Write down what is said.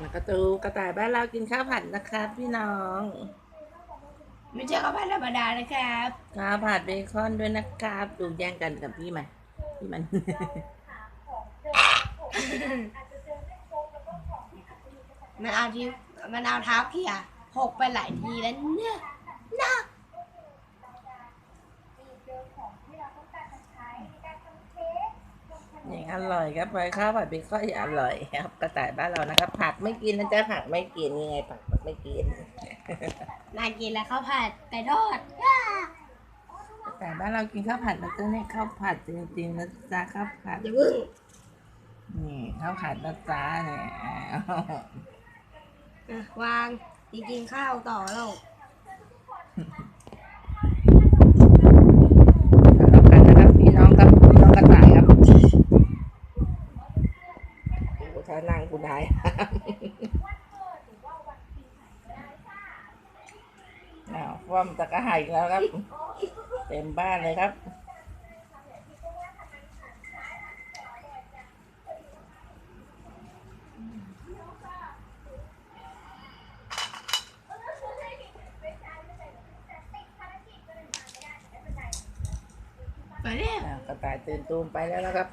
แล้วก็ตูกระต่ายบ้านเรากินข้าวผัดนะครับ พี่น้อง ไม่ใช่ข้าวผัดธรรมดานะครับข้าวผัดเบคอนด้วยนะครับดูแย่งกันกับพี่มันพี่มัน มันเอาที่มันเอาเท้าเขี่ยหกไปหลายทีแล้วเนี่ยนะ อย่างอร่อยครับไปข้าวผัดเบคอนอย่างอร่อยครับกระต่ายบ้านเรานะครับ ผักไม่กินนะจ๊ะผักไม่กินยังไงผักไม่กินน่ากินแล้วข้าวผัดไก่ทอดกระต่ายบ้านเรากินข้าวผัดนะจ๊ะเนี่ยข้าวผัดจริงๆนะจ๊ะข้าวผัดอย่าเพิ่งนี่ข้าวผัดนะจ๊ะเนี่ยอะวางจะกินข้าวต่อแล้วแล้วกันนะครับพี่น้องครับพี่น้องกระต่ายครับ กูถ้านั่งกูได้อ้าวว่ามตะกะหายอีกแล้วครับ เต็มบ้านเลยครับไปเนี่ยอ้าวกระต่ายตื่นตูมไปแล้วนะครับ